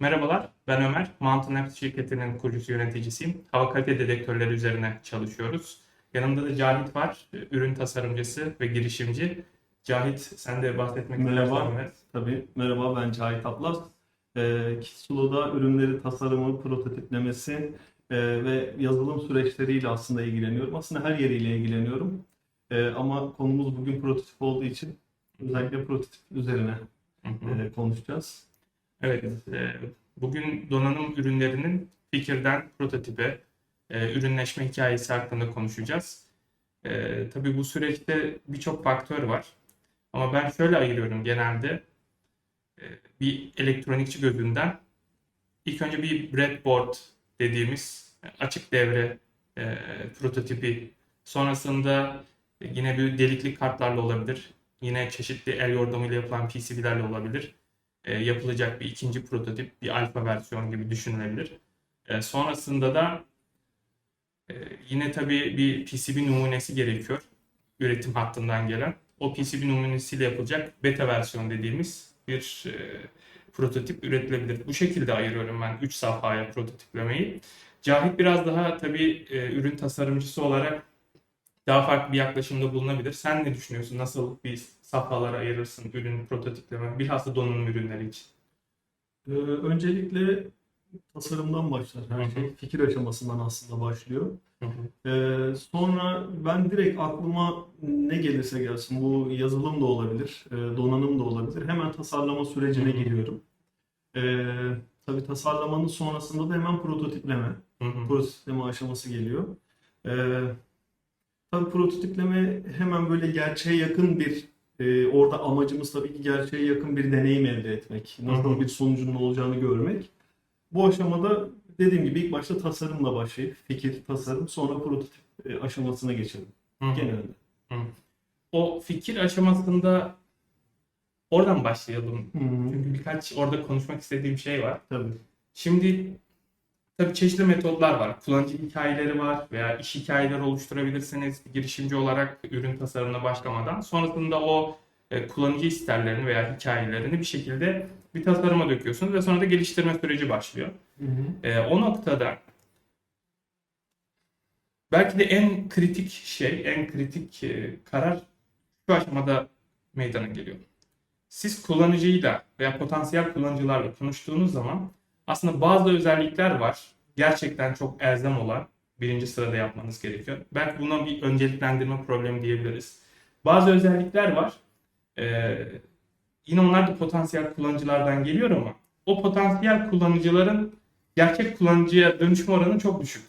Merhabalar, ben Ömer. Mountain Apps şirketinin kurucusu yöneticisiyim. Hava kalite dedektörleri üzerine çalışıyoruz. Yanımda da Cahit var, ürün tasarımcısı ve girişimci. Cahit, sen de bahsetmek Merhaba. istersen. Tabii. Merhaba ben Cahit Atlas. Ee, Kitsulu'da ürünleri tasarımı, prototiplemesi e, ve yazılım süreçleriyle aslında ilgileniyorum. Aslında her yeriyle ilgileniyorum. E, ama konumuz bugün prototip olduğu için özellikle prototip üzerine e, konuşacağız. Evet, e, bugün donanım ürünlerinin fikirden prototipe, e, ürünleşme hikayesi hakkında konuşacağız. E, tabii bu süreçte birçok faktör var. Ama ben şöyle ayırıyorum genelde. Bir elektronikçi gözünden ilk önce bir breadboard dediğimiz açık devre prototipi, sonrasında yine bir delikli kartlarla olabilir. Yine çeşitli el yordamıyla yapılan PCB'lerle olabilir e, yapılacak bir ikinci prototip, bir alfa versiyon gibi düşünülebilir. E, sonrasında da e, yine tabii bir PCB numunesi gerekiyor. Üretim hattından gelen. O PCB numunesiyle yapılacak beta versiyon dediğimiz bir prototip üretilebilir. Bu şekilde ayırıyorum ben 3 safhaya prototiplemeyi. Cahit biraz daha tabii ürün tasarımcısı olarak daha farklı bir yaklaşımda bulunabilir. Sen ne düşünüyorsun? Nasıl bir safhalara ayırırsın ürün prototipleme, bilhassa donanım ürünleri için? E, öncelikle tasarımdan başlar her Hı hı. şey. Fikir aşamasından aslında başlıyor. Ee, sonra ben direkt aklıma ne gelirse gelsin bu yazılım da olabilir, e, donanım da olabilir. Hemen tasarlama sürecine Hı hı. giriyorum. Ee, tabii tasarlamanın sonrasında da hemen prototipleme, Hı hı. prototipleme aşaması geliyor. Ee, tabii prototipleme hemen böyle gerçeğe yakın bir e, orada amacımız tabii ki gerçeğe yakın bir deneyim elde etmek. Nasıl bir sonucunun olacağını görmek. Bu aşamada dediğim gibi ilk başta tasarımla başlayıp fikir, tasarım sonra prototip e, aşamasına geçelim genelde. O fikir aşamasında oradan başlayalım. Hı hı. Çünkü birkaç orada konuşmak istediğim şey var. Tabii. Şimdi tabii çeşitli metotlar var. Kullanıcı hikayeleri var veya iş hikayeleri oluşturabilirsiniz girişimci olarak ürün tasarımına başlamadan. Sonrasında o e, kullanıcı isterlerini veya hikayelerini bir şekilde bir tasarıma döküyorsunuz ve sonra da geliştirme süreci başlıyor. Hı hı. E, o noktada belki de en kritik şey, en kritik e, karar şu aşamada meydana geliyor. Siz kullanıcıyla veya potansiyel kullanıcılarla konuştuğunuz zaman aslında bazı özellikler var. Gerçekten çok elzem olan birinci sırada yapmanız gerekiyor. Belki buna bir önceliklendirme problemi diyebiliriz. Bazı özellikler var. Ee, yine onlar da potansiyel kullanıcılardan geliyor ama o potansiyel kullanıcıların gerçek kullanıcıya dönüşme oranı çok düşük.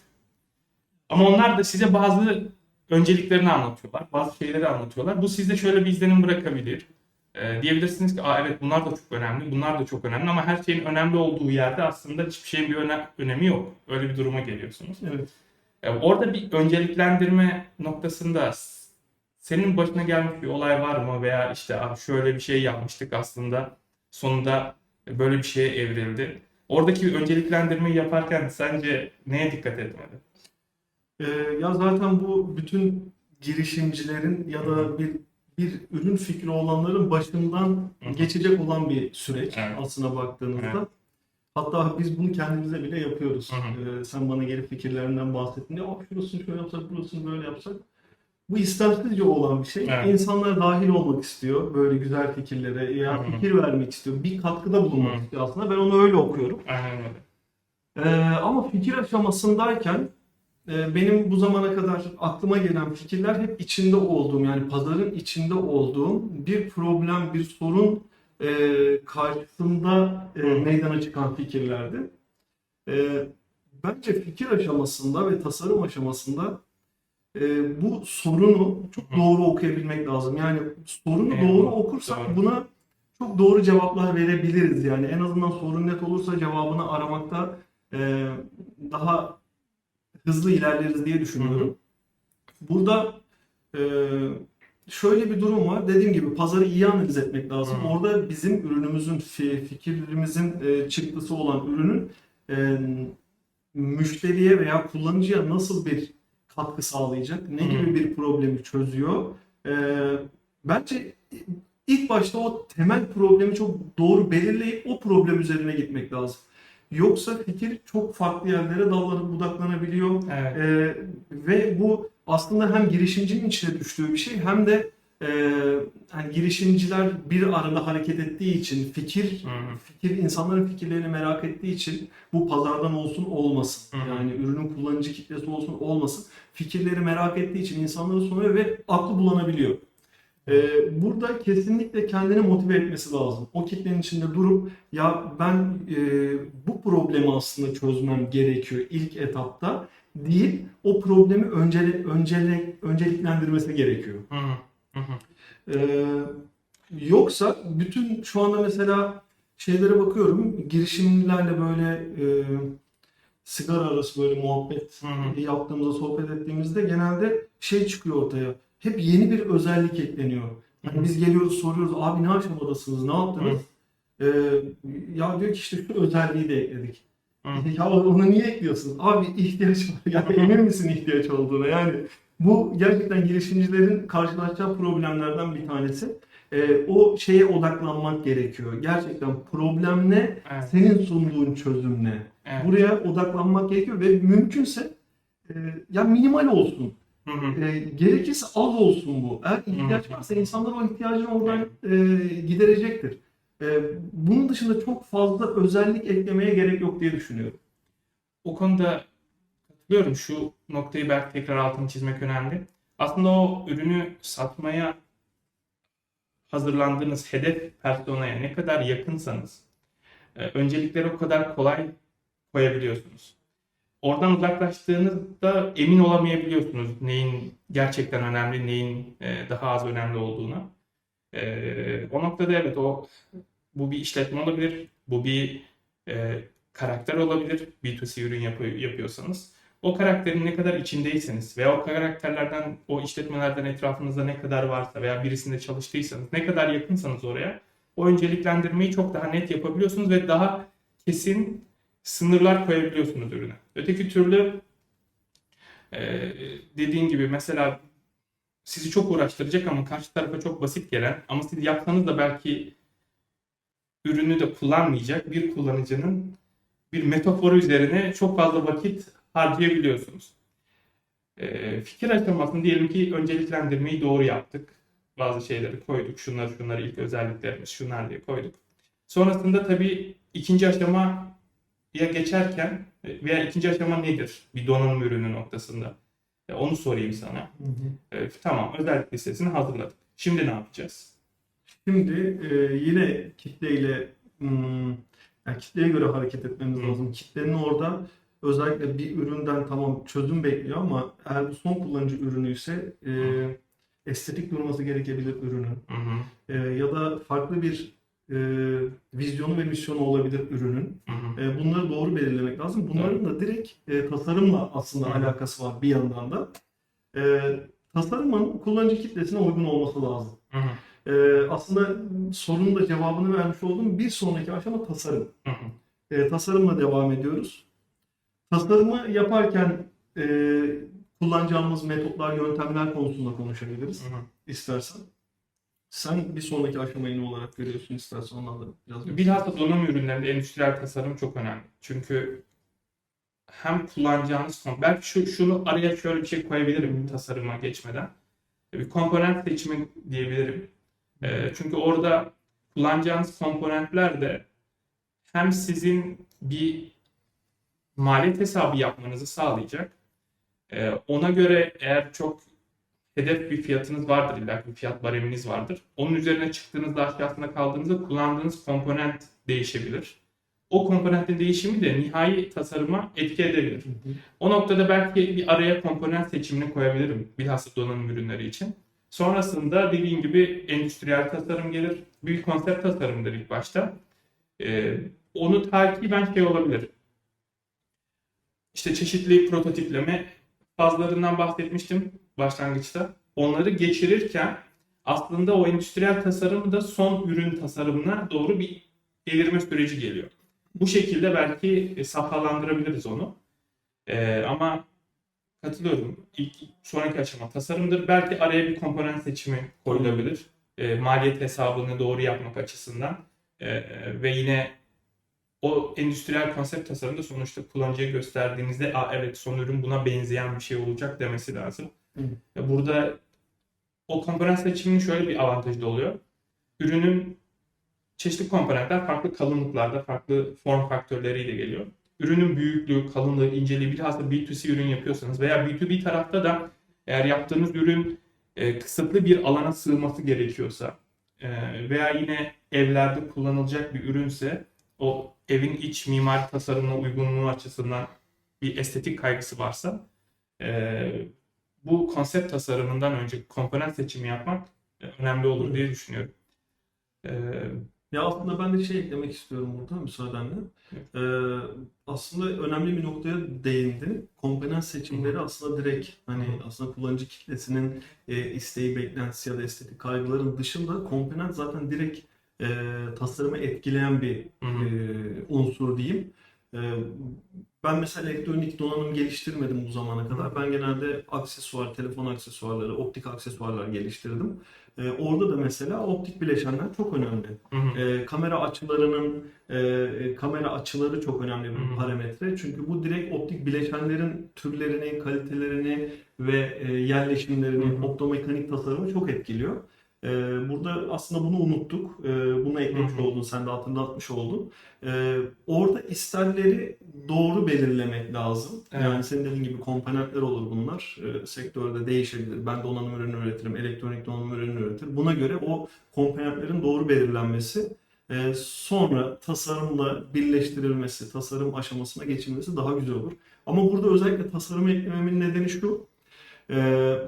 Ama onlar da size bazı önceliklerini anlatıyorlar. Bazı şeyleri anlatıyorlar. Bu sizde şöyle bir izlenim bırakabilir. Ee, diyebilirsiniz ki Aa, evet bunlar da çok önemli, bunlar da çok önemli ama her şeyin önemli olduğu yerde aslında hiçbir şeyin bir öne- önemi yok. Öyle bir duruma geliyorsunuz. Evet. Ee, orada bir önceliklendirme noktasında senin başına gelmiş bir olay var mı veya işte abi şöyle bir şey yapmıştık aslında sonunda böyle bir şeye evrildi. Oradaki bir önceliklendirmeyi yaparken sence neye dikkat etmeli? Ee, ya zaten bu bütün girişimcilerin ya da bir bir ürün fikri olanların başından Hı hı. geçecek olan bir süreç Evet. aslına baktığınızda. Evet. Hatta biz bunu kendimize bile yapıyoruz. Hı hı. Ee, sen bana gelip fikirlerinden bahsettin. Ya şurasını şöyle yapsak, burasını böyle yapsak. Bu istemsizce olan bir şey. Evet. İnsanlar dahil olmak istiyor böyle güzel fikirlere ya Hı hı. fikir vermek istiyor. Bir katkıda bulunmak Hı. istiyor aslında. Ben onu öyle okuyorum. Aynen öyle. Ee, ama fikir aşamasındayken benim bu zamana kadar aklıma gelen fikirler hep içinde olduğum yani pazarın içinde olduğum bir problem, bir sorun e, karşısında e, meydana çıkan fikirlerdi. E, bence fikir aşamasında ve tasarım aşamasında e, bu sorunu çok doğru okuyabilmek lazım. Yani sorunu Evet, doğru okursak doğru. buna çok doğru cevaplar verebiliriz. Yani en azından sorun net olursa cevabını aramakta e, daha hızlı ilerleriz diye düşünüyorum. Burada e, şöyle bir durum var. Dediğim gibi pazarı iyi analiz etmek lazım. Hı. Orada bizim ürünümüzün, fi- fikirlerimizin e, çıktısı olan ürünün e, müşteriye veya kullanıcıya nasıl bir katkı sağlayacak, ne Hı. gibi bir problemi çözüyor. E, bence ilk başta o temel problemi çok doğru belirleyip o problem üzerine gitmek lazım. Yoksa fikir çok farklı yerlere dallanıp budaklanabiliyor. Evet. Ee, ve bu aslında hem girişimcinin içine düştüğü bir şey hem de e, hani girişimciler bir arada hareket ettiği için fikir Hı hı. fikir insanların fikirlerini merak ettiği için bu pazardan olsun olmasın. Hı hı. Yani ürünün kullanıcı kitlesi olsun olmasın. Fikirleri merak ettiği için insanları soruyor ve aklı bulanabiliyor. Ee, burada kesinlikle kendini motive etmesi lazım. O kitlenin içinde durup ya ben e, bu problemi aslında çözmem gerekiyor ilk etapta deyip o problemi öncele, öncele, önceliklendirmesi gerekiyor. Hı hı. Ee, yoksa bütün şu anda mesela şeylere bakıyorum girişimlerle böyle e, sigara arası böyle muhabbet Hı hı. yaptığımızda sohbet ettiğimizde genelde şey çıkıyor ortaya. Hep yeni bir özellik ekleniyor. Hı. biz geliyoruz soruyoruz abi ne aşamadasınız ne yaptınız? Ee, ya diyor ki işte şu özelliği de ekledik. Ya onu niye ekliyorsun? Abi ihtiyaç var. Yani emin misin ihtiyaç olduğuna? Yani bu gerçekten girişimcilerin karşılaşacağı problemlerden bir tanesi. Ee, o şeye odaklanmak gerekiyor. Gerçekten problem ne? Evet. Senin sunduğun çözüm ne? Evet. Buraya odaklanmak gerekiyor ve mümkünse e, ya minimal olsun. Hı hı. E, gerekirse az olsun bu. Eğer ihtiyaç varsa insanlar o ihtiyacını oradan e, giderecektir. E, bunun dışında çok fazla özellik eklemeye gerek yok diye düşünüyorum. O konuda katılıyorum. Şu noktayı belki tekrar altını çizmek önemli. Aslında o ürünü satmaya hazırlandığınız hedef personaya ne kadar yakınsanız e, öncelikleri o kadar kolay koyabiliyorsunuz. Oradan uzaklaştığınızda emin olamayabiliyorsunuz neyin gerçekten önemli, neyin e, daha az önemli olduğuna. E, o noktada evet o bu bir işletme olabilir, bu bir e, karakter olabilir B2C ürün yapıyor, yapıyorsanız. O karakterin ne kadar içindeyseniz veya o karakterlerden, o işletmelerden etrafınızda ne kadar varsa veya birisinde çalıştıysanız, ne kadar yakınsanız oraya o önceliklendirmeyi çok daha net yapabiliyorsunuz ve daha kesin sınırlar koyabiliyorsunuz ürüne. Öteki türlü e, dediğin gibi mesela sizi çok uğraştıracak ama karşı tarafa çok basit gelen ama siz yapsanız da belki ürünü de kullanmayacak bir kullanıcının bir metaforu üzerine çok fazla vakit harcayabiliyorsunuz. Ee, fikir aşamasını diyelim ki önceliklendirmeyi doğru yaptık. Bazı şeyleri koyduk. Şunları şunları ilk özelliklerimiz şunlar diye koyduk. Sonrasında tabii ikinci aşamaya geçerken e, veya ikinci aşama nedir? Bir donanım ürünü noktasında. E, Onu sorayım sana. E, tamam özellik listesini hazırladık. Şimdi ne yapacağız? Şimdi e, yine kitleyle hmm, yani kitleye göre hareket etmemiz Hı. lazım. Kitlenin orada özellikle bir üründen tamam çözüm bekliyor ama eğer bu son kullanıcı ürünü ise e, estetik durması gerekebilir ürünün. Hı hı, E, ya da farklı bir e, vizyonu ve misyonu olabilir ürünün. hı hı, E, bunları doğru belirlemek lazım. Bunların da direkt e, tasarımla aslında Hı. alakası var bir yandan da. E, tasarımın kullanıcı kitlesine uygun olması lazım. hı hı, Ee, aslında sorunun da cevabını vermiş olduğum bir sonraki aşama tasarım. hı hı. Ee, tasarımla devam ediyoruz. Tasarımı yaparken e, kullanacağımız metotlar, yöntemler konusunda konuşabiliriz Hı hı. istersen. Sen bir sonraki aşamayı ne olarak görüyorsun istersen ondan da biraz Bilhassa donanım ürünlerinde endüstriyel tasarım çok önemli. Çünkü hem kullanacağınız konu, belki şu, şunu araya şöyle bir şey koyabilirim tasarıma geçmeden. Bir komponent seçimi diyebilirim. Ee, çünkü orada kullanacağınız komponentler de hem sizin bir maliyet hesabı yapmanızı sağlayacak. Ee, ona göre eğer çok hedef bir fiyatınız vardır, illa bir fiyat bareminiz vardır. Onun üzerine çıktığınızda aşağısında kaldığınızda kullandığınız komponent değişebilir. O komponentin değişimi de nihai tasarıma etki edebilir. O noktada belki bir araya komponent seçimini koyabilirim bilhassa donanım ürünleri için. Sonrasında dediğim gibi endüstriyel tasarım gelir. Bir konsept tasarımdır ilk başta. Ee, onu takiben şey olabilir. İşte çeşitli prototipleme fazlarından bahsetmiştim başlangıçta. Onları geçirirken aslında o endüstriyel tasarımı da son ürün tasarımına doğru bir evirme süreci geliyor. Bu şekilde belki e, safhalandırabiliriz onu. Ee, ama katılıyorum. İlk sonraki aşama tasarımdır. Belki araya bir komponent seçimi koyulabilir. Ee, maliyet hesabını doğru yapmak açısından. Ee, ve yine o endüstriyel konsept tasarımda sonuçta kullanıcıya gösterdiğinizde Aa, evet son ürün buna benzeyen bir şey olacak demesi lazım. Hı. Burada o komponent seçiminin şöyle bir avantajı da oluyor. Ürünün çeşitli komponentler farklı kalınlıklarda, farklı form faktörleriyle geliyor. Ürünün büyüklüğü, kalınlığı, inceliği, bilhassa B2C ürün yapıyorsanız veya B2B tarafta da eğer yaptığınız ürün e, kısıtlı bir alana sığması gerekiyorsa e, veya yine evlerde kullanılacak bir ürünse o evin iç mimari tasarımına uygunluğu açısından bir estetik kaygısı varsa e, bu konsept tasarımından önce komponent seçimi yapmak e, önemli olur diye düşünüyorum. E, Ya aslında ben de şey eklemek istiyorum burada müsaadenle. Ee, aslında önemli bir noktaya değindi. Komponent seçimleri aslında direkt hani aslında kullanıcı kitlesinin e, isteği, beklentisi ya da estetik kaygıların dışında komponent zaten direkt e, tasarımı etkileyen bir hı, e, unsur diyeyim. E, ben mesela elektronik donanım geliştirmedim bu zamana kadar. Ben genelde aksesuar, telefon aksesuarları, optik aksesuarlar geliştirdim. E, orada da mesela optik bileşenler çok önemli. hı hı. E, kamera açılarının e, kamera açıları çok önemli Hı bir hı. parametre. Çünkü bu direkt optik bileşenlerin türlerini, kalitelerini ve e, yerleşimlerini, Hı hı. optomekanik tasarımı çok etkiliyor. E, burada aslında bunu unuttuk. E, bunu eklemiş oldun, sen de hatırlatmış oldun. E, orada isterleri doğru belirlemek lazım. Evet. Yani senin dediğin gibi komponentler olur bunlar. E, sektörde değişebilir. Ben donanım ürünü üretirim, elektronik donanım ürünü üretir. Buna göre o komponentlerin doğru belirlenmesi ee, sonra tasarımla birleştirilmesi, tasarım aşamasına geçilmesi daha güzel olur. Ama burada özellikle tasarım eklememin nedeni şu. Ee,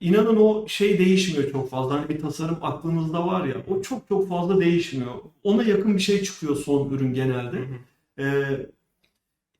inanın o şey değişmiyor çok fazla. Hani bir tasarım aklınızda var ya, o çok çok fazla değişmiyor. Ona yakın bir şey çıkıyor son ürün genelde. Hı hı. Ee,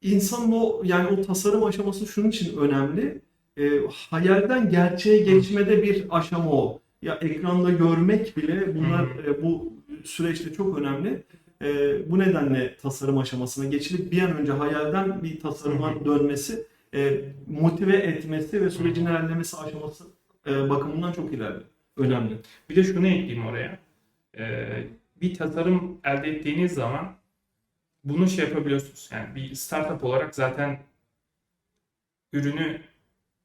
insanın o yani o tasarım aşaması şunun için önemli. Ee, hayalden gerçeğe geçmede bir aşama o. Ya ekranda görmek bile bunlar e, bu süreçte çok önemli. Ee, bu nedenle tasarım aşamasına geçilip bir an önce hayalden bir tasarıma dönmesi, e, motive etmesi ve sürecin ilerlemesi aşaması e, bakımından çok ilerli. Önemli. Bir de şunu ekleyeyim oraya. Ee, bir tasarım elde ettiğiniz zaman bunu şey yapabiliyorsunuz. Yani bir startup olarak zaten ürünü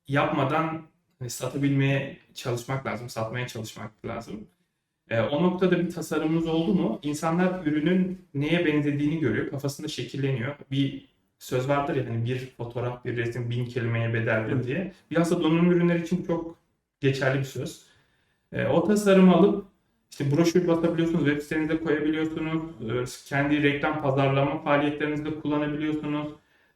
yapmadan hani satabilmeye çalışmak lazım, satmaya çalışmak lazım. Ee, o noktada bir tasarımınız oldu mu, insanlar ürünün neye benzediğini görüyor, kafasında şekilleniyor. Bir söz vardır ya hani bir fotoğraf, bir resim bin kelimeye bedeldir diye. Bilhassa donanım ürünleri için çok geçerli bir söz. Ee, o tasarımı alıp işte broşür basabiliyorsunuz, web sitenize koyabiliyorsunuz, e, kendi reklam pazarlama faaliyetlerinizde kullanabiliyorsunuz.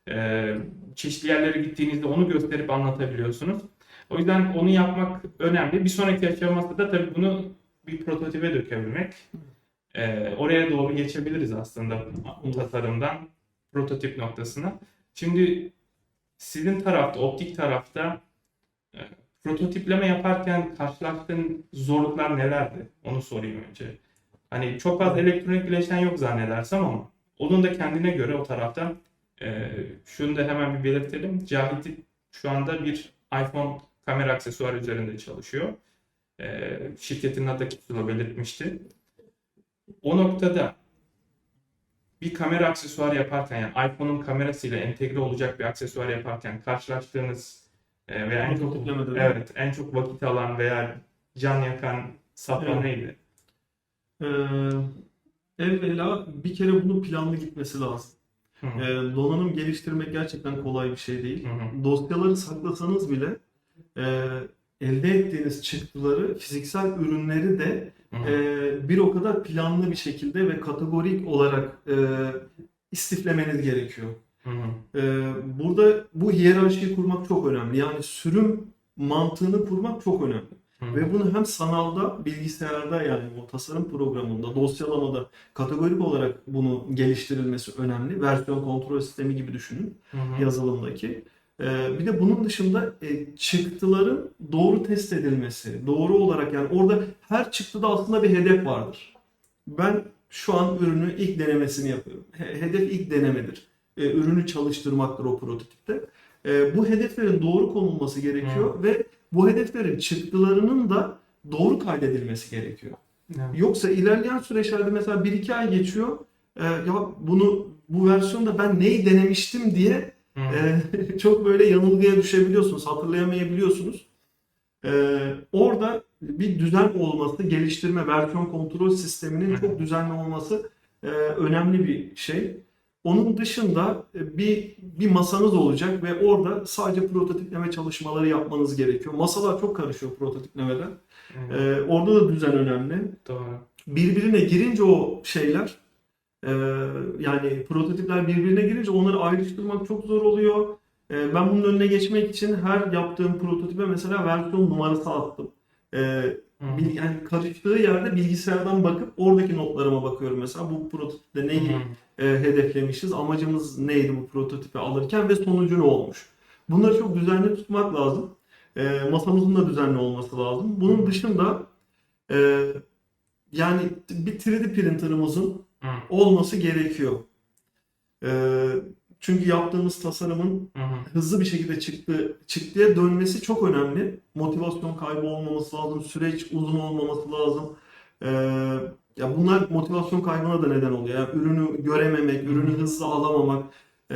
Ee, çeşitli yerlere gittiğinizde onu gösterip anlatabiliyorsunuz. O yüzden onu yapmak önemli. Bir sonraki aşaması da tabii bunu bir prototipe dökebilmek. Ee, oraya doğru geçebiliriz aslında tasarımdan prototip noktasına. Şimdi sizin tarafta, optik tarafta e, prototipleme yaparken karşılaştığın zorluklar nelerdi? Onu sorayım önce. Hani çok fazla elektronik bileşen yok zannedersem ama onun da kendine göre o taraftan e, şunu da hemen bir belirtelim. Cahit şu anda bir iPhone kamera aksesuarı üzerinde çalışıyor. E, şirketin adı Kitsula belirtmişti. O noktada bir kamera aksesuarı yaparken yani iPhone'un kamerasıyla entegre olacak bir aksesuar yaparken karşılaştığınız e, veya en çok evet en çok vakit alan veya can yakan safha Evet. neydi? Ee, evvela bir kere bunun planlı gitmesi lazım. Hı hı. Ee, donanım geliştirmek gerçekten kolay bir şey değil. Hı hı. Dosyaları saklasanız bile e, elde ettiğiniz çıktıları, fiziksel ürünleri de Hı hı. e, bir o kadar planlı bir şekilde ve kategorik olarak e, istiflemeniz gerekiyor. Hı hı. Ee, burada bu hiyerarşiyi kurmak çok önemli. Yani sürüm mantığını kurmak çok önemli. Hı. Ve bunu hem sanalda, bilgisayarda yani o tasarım programında, dosyalamada kategorik olarak bunu geliştirilmesi önemli. Versiyon kontrol sistemi gibi düşünün Hı hı. yazılımdaki. Ee, bir de bunun dışında e, çıktıların doğru test edilmesi, doğru olarak yani orada her çıktıda aslında bir hedef vardır. Ben şu an ürünü ilk denemesini yapıyorum. He- Hedef ilk denemedir. E, ürünü çalıştırmaktır o prototipte. E, bu hedeflerin doğru konulması gerekiyor ve bu hedeflerin çıktılarının da doğru kaydedilmesi gerekiyor. Evet. Yoksa ilerleyen süreçlerde mesela 1-2 ay geçiyor. e, ya bunu bu versiyonda ben neyi denemiştim diye Hı. e, çok böyle yanılgıya düşebiliyorsunuz, hatırlayamayabiliyorsunuz. E, orada bir düzen olması, geliştirme, versiyon kontrol sisteminin çok düzenli olması e, önemli bir şey. Onun dışında e, bir bir masanız olacak ve orada sadece prototipleme çalışmaları yapmanız gerekiyor. Masalar çok karışıyor prototiplemede. Evet, E, orada da düzen önemli doğru. birbirine girince o şeyler e, yani prototipler birbirine girince onları ayrıştırmak çok zor oluyor. E, ben bunun önüne geçmek için her yaptığım prototipe mesela versiyon numarası attım. E, yani karıştığı yerde bilgisayardan bakıp oradaki notlarıma bakıyorum mesela bu prototipte neyi Hı. E, hedeflemişiz, amacımız neydi bu prototipi alırken ve sonucu ne olmuş. Bunları çok düzenli tutmak lazım. E, masamızın da düzenli olması lazım. Bunun dışında e, yani bir 3D printerımızın olması gerekiyor. E, çünkü yaptığımız tasarımın Hı. Hı. hızlı bir şekilde çıktı çıktıya dönmesi çok önemli. Motivasyon kaybı olmaması lazım, süreç uzun olmaması lazım. Ee, ya bunlar motivasyon kaybına da neden oluyor. Yani ürünü görememek, ürünü hızlı alamamak, ee,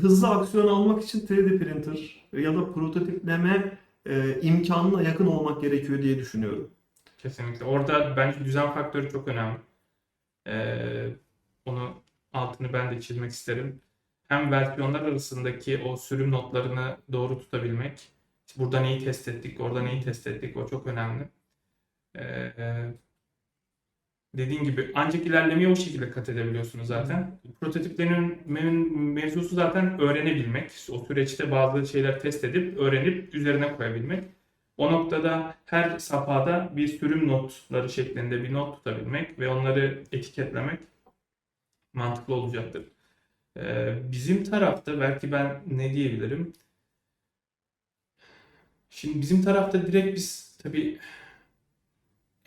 hızlı aksiyon almak için 3D printer ya da prototipleme e, imkanına yakın olmak gerekiyor diye düşünüyorum. Kesinlikle. Orada bence düzen faktörü çok önemli. Ee, onu altını ben de çizmek isterim. Hem versiyonlar arasındaki o sürüm notlarını doğru tutabilmek. İşte burada neyi test ettik, orada neyi test ettik o çok önemli. Ee, dediğin gibi ancak ilerlemeyi o şekilde kat edebiliyorsunuz zaten. Prototiplerin mev- mevzusu zaten öğrenebilmek. O süreçte bazı şeyler test edip öğrenip üzerine koyabilmek. O noktada her safhada bir sürüm notları şeklinde bir not tutabilmek ve onları etiketlemek mantıklı olacaktır. Ee, bizim tarafta belki ben ne diyebilirim? Şimdi bizim tarafta direkt biz tabii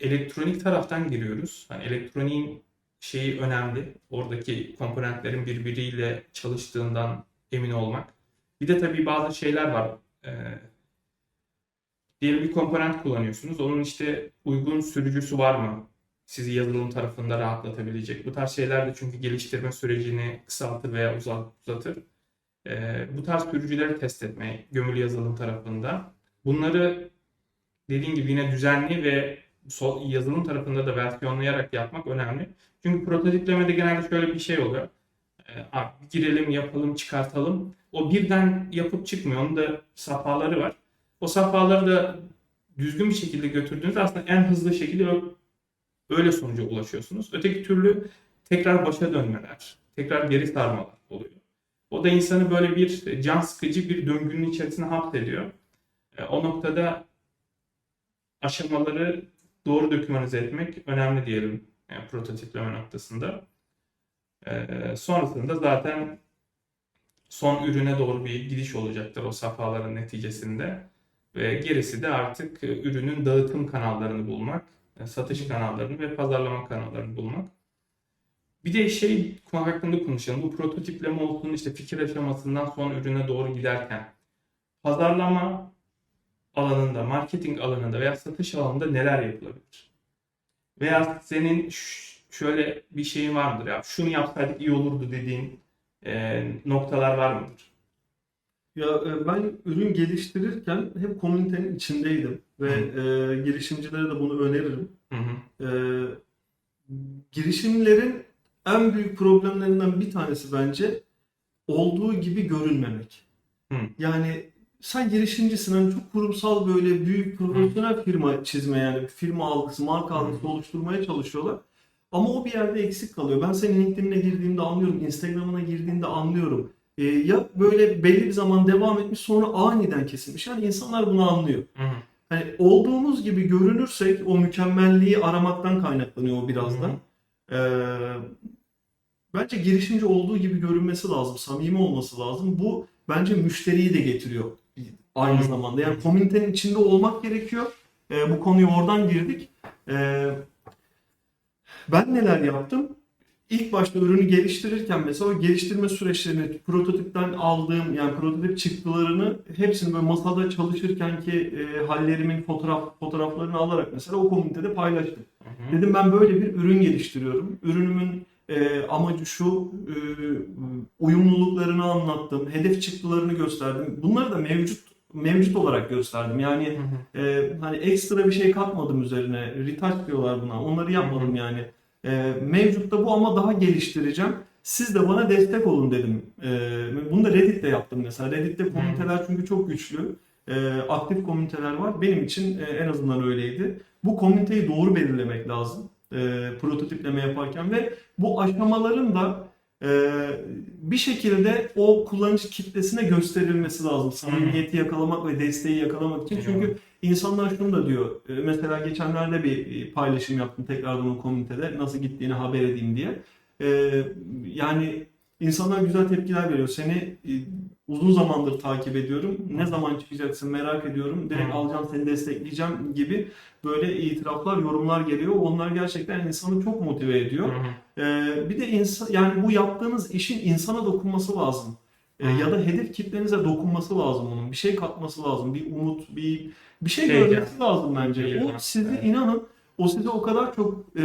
elektronik taraftan giriyoruz. Hani elektroniğin şeyi önemli. Oradaki komponentlerin birbiriyle çalıştığından emin olmak. Bir de tabii bazı şeyler var. Ee, diyelim bir komponent kullanıyorsunuz. Onun işte uygun sürücüsü var mı? Sizi yazılım tarafında rahatlatabilecek. Bu tarz şeyler de çünkü geliştirme sürecini kısaltır veya uzat- uzatır. Ee, bu tarz sürücüleri test etmeyi gömülü yazılım tarafında. Bunları dediğim gibi yine düzenli ve yazılım tarafında da versiyonlayarak yapmak önemli. Çünkü prototiplemede genelde şöyle bir şey oluyor. Ee, abi girelim, yapalım, çıkartalım. O birden yapıp çıkmıyor. Onun da safhaları var. O safhaları da düzgün bir şekilde götürdüğünüzde aslında en hızlı şekilde öyle sonuca ulaşıyorsunuz. Öteki türlü tekrar başa dönmeler, tekrar geri sarmalar oluyor. O da insanı böyle bir can sıkıcı bir döngünün içerisine hapsediyor. E, O noktada aşamaları doğru dokümanize etmek önemli diyelim yani prototipleme noktasında. E, sonrasında zaten son ürüne doğru bir gidiş olacaktır o safhaların neticesinde. Ve gerisi de artık e, ürünün dağıtım kanallarını bulmak, e, satış kanallarını ve pazarlama kanallarını bulmak. Bir de şey hakkında konuşalım. Bu prototipleme olsun işte fikir aşamasından sonra ürüne doğru giderken pazarlama alanında, marketing alanında veya satış alanında neler yapılabilir? Veya senin şöyle bir şeyin var mıdır ya şunu yapsaydık iyi olurdu dediğin e, noktalar var mıdır? Ya e, ben ürün geliştirirken hep komünitenin içindeydim ve e, girişimcilere de bunu öneririm. Hı hı. E, girişimlerin en büyük problemlerinden bir tanesi bence olduğu gibi görünmemek. Hı. Yani sen girişimcisin hani çok kurumsal böyle büyük profesyonel firma çizme yani firma algısı, marka algısı oluşturmaya çalışıyorlar. Ama o bir yerde eksik kalıyor. Ben senin LinkedIn'ine girdiğimde anlıyorum, Instagram'ına girdiğinde anlıyorum. E, ya böyle belli bir zaman devam etmiş sonra aniden kesilmiş. Yani insanlar bunu anlıyor. Hani olduğumuz gibi görünürsek o mükemmelliği aramaktan kaynaklanıyor o biraz da. Ee, bence girişimci olduğu gibi görünmesi lazım, samimi olması lazım. Bu bence müşteriyi de getiriyor aynı zamanda. Yani komünitenin içinde olmak gerekiyor. Ee, bu konuya oradan girdik. Ee, ben neler yaptım? İlk başta ürünü geliştirirken mesela o geliştirme süreçlerini prototipten aldığım yani prototip çıktılarını hepsini böyle masada çalışırken ki e, hallerimin fotoğraf fotoğraflarını alarak mesela o komitede paylaştım. Hı hı. Dedim ben böyle bir ürün geliştiriyorum. Ürünümün e, amacı şu, e, uyumluluklarını anlattım, hedef çıktılarını gösterdim. Bunları da mevcut mevcut olarak gösterdim. Yani e, hani ekstra bir şey katmadım üzerine. Retouch diyorlar buna. Onları yapmadım yani. E, mevcutta bu ama daha geliştireceğim. Siz de bana destek olun dedim. E, bunu da Reddit'te yaptım mesela. Reddit'te komüniteler çünkü çok güçlü. E, aktif komüniteler var. Benim için e, en azından öyleydi. Bu komüniteyi doğru belirlemek lazım. E, prototipleme yaparken ve bu aşamaların da bir şekilde o kullanıcı kitlesine gösterilmesi lazım. Samimiyeti yakalamak ve desteği yakalamak için. Çünkü insanlar şunu da diyor. e, Mesela geçenlerde bir paylaşım yaptım tekrardan o komünitede. Nasıl gittiğini haber edeyim diye. E, Yani insanlar güzel tepkiler veriyor. Seni e, uzun zamandır takip ediyorum. Ne zaman çıkacaksın merak ediyorum. Direkt alacağım seni destekleyeceğim gibi böyle itiraflar, yorumlar geliyor. Onlar gerçekten insanı çok motive ediyor. Hı hı. Ee, bir de insan yani bu yaptığınız işin insana dokunması lazım. Hı. ya da hedef kitlenize dokunması lazım onun. Bir şey katması lazım. Bir umut, bir bir şey Şey görmesi lazım bence. Bir- O sizi Evet. inanın o sizi o kadar çok e,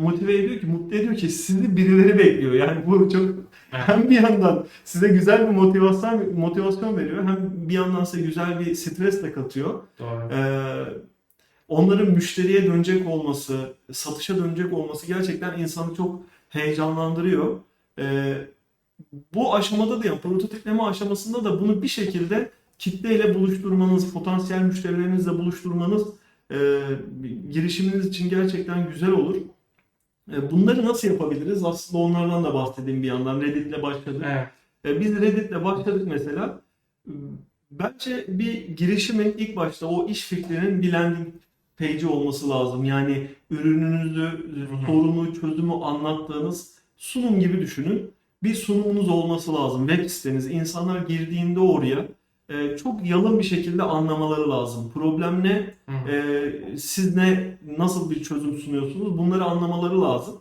motive ediyor ki, mutlu ediyor ki sizi birileri bekliyor. Yani bu çok hem bir yandan size güzel bir motivasyon motivasyon veriyor hem bir yandan size güzel bir stres de katıyor. Doğru. Ee, onların müşteriye dönecek olması, satışa dönecek olması gerçekten insanı çok heyecanlandırıyor. Ee, bu aşamada da yani prototipleme aşamasında da bunu bir şekilde kitleyle buluşturmanız, potansiyel müşterilerinizle buluşturmanız e, girişiminiz için gerçekten güzel olur. E, bunları nasıl yapabiliriz? Aslında onlardan da bahsedeyim bir yandan. Reddit'le başladık. Evet. E, Biz Reddit'le başladık mesela. Bence bir girişimin ilk başta o iş fikrinin bir landing page'i olması lazım. Yani ürününüzü, sorunu, çözümü anlattığınız sunum gibi düşünün. Bir sunumunuz olması lazım. Web siteniz. İnsanlar girdiğinde oraya e, çok yalın bir şekilde anlamaları lazım. Problem ne? Ee, siz ne nasıl bir çözüm sunuyorsunuz bunları anlamaları lazım.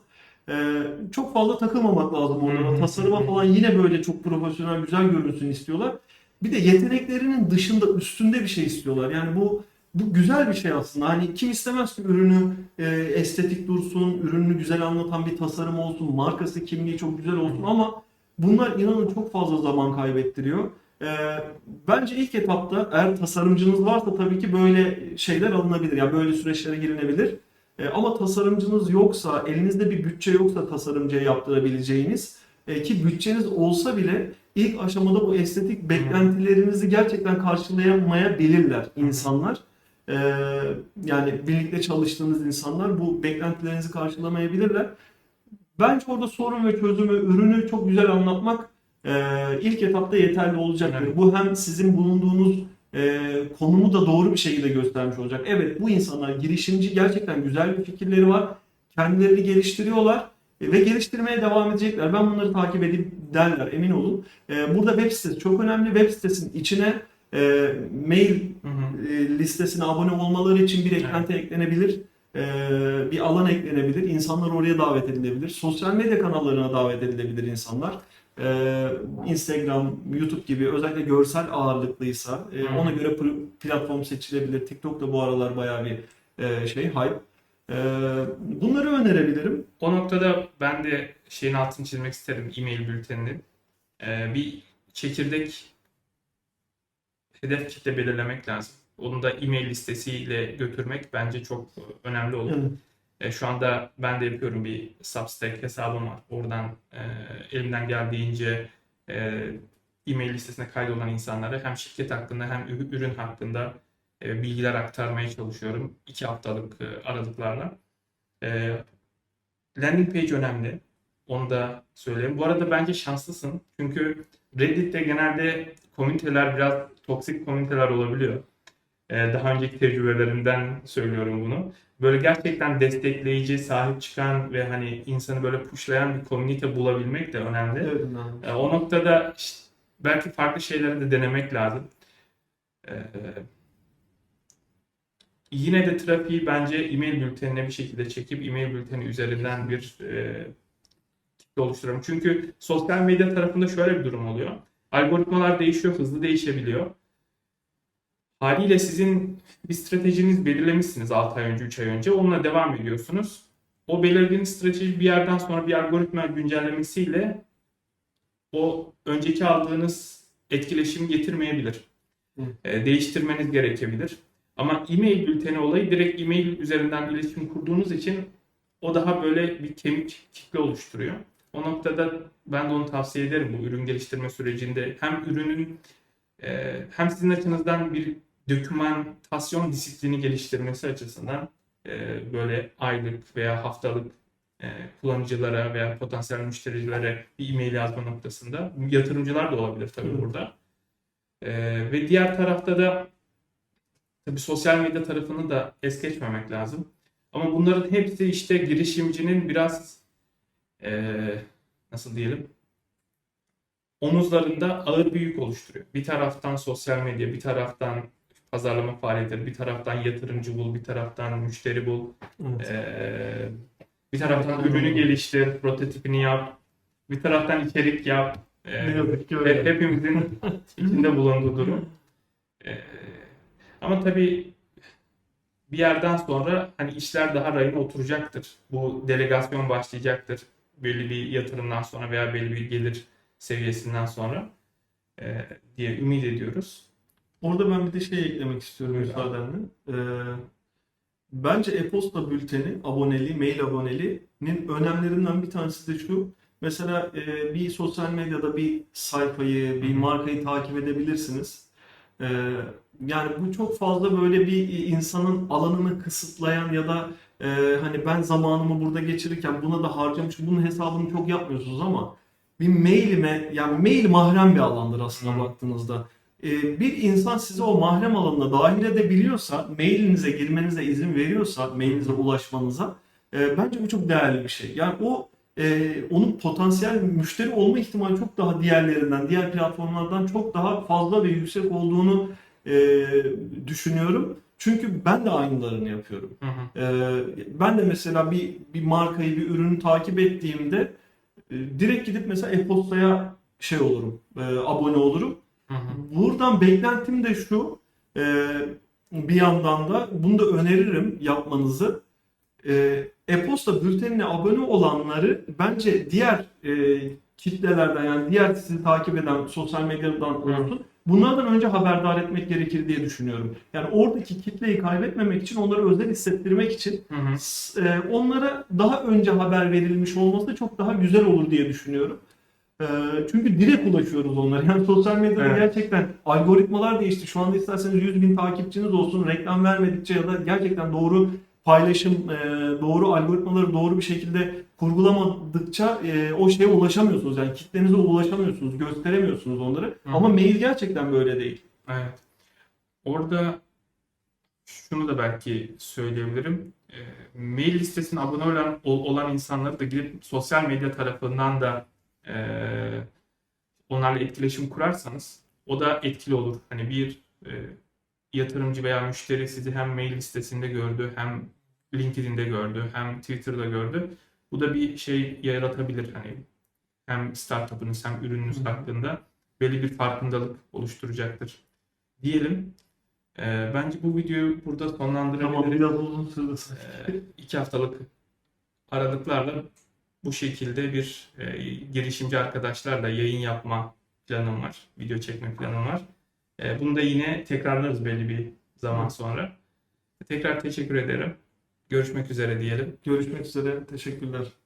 Ee, çok fazla takılmamak lazım onlara. Tasarıma falan yine böyle çok profesyonel güzel görünsün istiyorlar. Bir de yeteneklerinin dışında üstünde bir şey istiyorlar. Yani bu bu güzel bir şey aslında. Hani kim istemez ki ürünü e, estetik dursun, ürününü güzel anlatan bir tasarım olsun, markası kimliği çok güzel olsun ama bunlar inanın çok fazla zaman kaybettiriyor. Ee, bence ilk etapta eğer tasarımcınız varsa tabii ki böyle şeyler alınabilir. Yani böyle süreçlere girilebilir. Ee, ama tasarımcınız yoksa, elinizde bir bütçe yoksa tasarımcıya yaptırabileceğiniz e, ki bütçeniz olsa bile ilk aşamada bu estetik beklentilerinizi gerçekten karşılayamayabilirler insanlar. Ee, yani birlikte çalıştığınız insanlar bu beklentilerinizi karşılamayabilirler. Bence orada sorun ve çözümü, ürünü çok güzel anlatmak e, ilk etapta yeterli olacaktır. Evet. Bu hem sizin bulunduğunuz e, konumu da doğru bir şekilde göstermiş olacak. Evet bu insanlar girişimci gerçekten güzel bir fikirleri var. Kendilerini geliştiriyorlar e, ve geliştirmeye devam edecekler. Ben bunları takip edeyim derler emin olun. E, burada web sitesi çok önemli. Web sitesinin içine e, mail Hı hı. e, listesine abone olmaları için bir eklenti eklenebilir. E, bir alan eklenebilir. İnsanlar oraya davet edilebilir. Sosyal medya kanallarına davet edilebilir insanlar. E, Instagram, YouTube gibi özellikle görsel ağırlıklıysa e, Hı. ona göre pl- platform seçilebilir. TikTok da bu aralar bayağı bir e, şey hype. E, bunları önerebilirim. O noktada ben de şeyin altını çizmek isterim e-mail bülteninin. Ee, bir çekirdek hedef kitle belirlemek lazım. Onu da e-mail listesiyle götürmek bence çok önemli olur. Evet. E, şu anda ben de yapıyorum bir Substack hesabım var. Oradan e, elimden geldiğince e, e-mail listesine kaydolan insanlara hem şirket hakkında hem ürün hakkında e, bilgiler aktarmaya çalışıyorum. iki haftalık e, aralıklarla. E, landing page önemli. Onu da söyleyeyim. Bu arada bence şanslısın. Çünkü Reddit'te genelde komüniteler biraz toksik komüniteler olabiliyor. Ee, daha önceki tecrübelerimden söylüyorum bunu. Böyle gerçekten destekleyici, sahip çıkan ve hani insanı böyle pushlayan bir komünite bulabilmek de önemli. Evet. Ee, o noktada işte belki farklı şeyleri de denemek lazım. Ee, yine de trafiği bence e-mail bültenine bir şekilde çekip e-mail bülteni üzerinden bir e, kitle oluşturalım. Çünkü sosyal medya tarafında şöyle bir durum oluyor. Algoritmalar değişiyor, hızlı değişebiliyor. Haliyle sizin bir stratejiniz belirlemişsiniz 6 ay önce, 3 ay önce. Onunla devam ediyorsunuz. o belirlediğiniz strateji bir yerden sonra bir algoritma güncellemesiyle o önceki aldığınız etkileşimi getirmeyebilir. E, değiştirmeniz gerekebilir. Ama e-mail bülteni olayı direkt e-mail üzerinden iletişim kurduğunuz için o daha böyle bir kemik kitle oluşturuyor. O noktada ben de onu tavsiye ederim bu ürün geliştirme sürecinde. Hem ürünün e, hem sizin açınızdan bir dokümantasyon disiplini geliştirmesi açısından e, böyle aylık veya haftalık e, kullanıcılara veya potansiyel müşterilere bir e-mail yazma noktasında. Yatırımcılar da olabilir tabii Evet. burada. E, ve diğer tarafta da tabii sosyal medya tarafını da es geçmemek lazım. Ama bunların hepsi işte girişimcinin biraz e, nasıl diyelim omuzlarında ağır bir yük oluşturuyor. Bir taraftan sosyal medya, bir taraftan pazarlama faaliyetleri, bir taraftan yatırımcı bul, bir taraftan müşteri bul, Evet. ee, bir taraftan ürünü geliştir, prototipini yap, bir taraftan içerik yap. Ee, Ne yazık ki öyle. hepimizin içinde bulunduğu durum. Ee, ama tabii bir yerden sonra hani işler daha rayına oturacaktır. Bu delegasyon başlayacaktır. Belli bir yatırımdan sonra veya belli bir gelir seviyesinden sonra ee, diye ümit ediyoruz. Orada ben bir de şey eklemek istiyorum Buyur müsaadenle. Ee, bence e-posta bülteni, aboneli, mail aboneliğinin önemlerinden bir tanesi de şu. Mesela e, bir sosyal medyada bir sayfayı, bir markayı takip edebilirsiniz. Ee, yani bu çok fazla böyle bir insanın alanını kısıtlayan ya da e, hani ben zamanımı burada geçirirken buna da harcamışım, bunun hesabını çok yapmıyorsunuz ama bir mailime, yani mail mahrem bir alandır aslında baktığınızda. Ee, bir insan sizi o mahrem alanına dahil edebiliyorsa, mailinize girmenize izin veriyorsa, mailinize ulaşmanıza, e, bence bu çok değerli bir şey. Yani o e, onun potansiyel müşteri olma ihtimali çok daha diğerlerinden, diğer platformlardan çok daha fazla ve yüksek olduğunu e, düşünüyorum. Çünkü ben de aynılarını yapıyorum. Hı hı. Ee, ben de mesela bir bir markayı, bir ürünü takip ettiğimde e, direkt gidip mesela e-postaya şey olurum, e, abone olurum. Hı hı. Buradan beklentim de şu, e, bir yandan da bunu da öneririm yapmanızı. E, E-posta bültenine abone olanları bence diğer e, kitlelerden yani diğer sizi takip eden sosyal medyadan olsun bunlardan önce haberdar etmek gerekir diye düşünüyorum. Yani oradaki kitleyi kaybetmemek için onları özel hissettirmek için Hı hı. e, onlara daha önce haber verilmiş olması çok daha güzel olur diye düşünüyorum. E, çünkü direkt ulaşıyoruz onlara. Yani sosyal medyada Evet. gerçekten algoritmalar değişti. Şu anda isterseniz 100 bin takipçiniz olsun. Reklam vermedikçe ya da gerçekten doğru paylaşım, e, doğru algoritmaları doğru bir şekilde kurgulamadıkça e, o şeye ulaşamıyorsunuz. Yani kitlenize ulaşamıyorsunuz, gösteremiyorsunuz onları. Hı. Ama mail gerçekten böyle değil. Evet. Orada şunu da belki söyleyebilirim. E, mail listesine abone olan, ol- olan insanları da gidip sosyal medya tarafından da e, onlarla etkileşim kurarsanız o da etkili olur. Hani bir e, yatırımcı veya müşteri sizi hem mail listesinde gördü, hem LinkedIn'de gördü, hem Twitter'da gördü. Bu da bir şey yaratabilir. Hani hem startup'ınız hem ürününüz hakkında belli bir farkındalık oluşturacaktır diyelim. Ee, bence bu videoyu burada Tamam sonlandırabiliriz. biraz uzun sürdü. İki haftalık aralıklarla bu şekilde bir e, girişimci arkadaşlarla yayın yapma planım var. Video çekme planım var. E, bunu da yine tekrarlarız belli bir zaman sonra. Tekrar teşekkür ederim. Görüşmek üzere diyelim. Görüşmek üzere. Teşekkürler.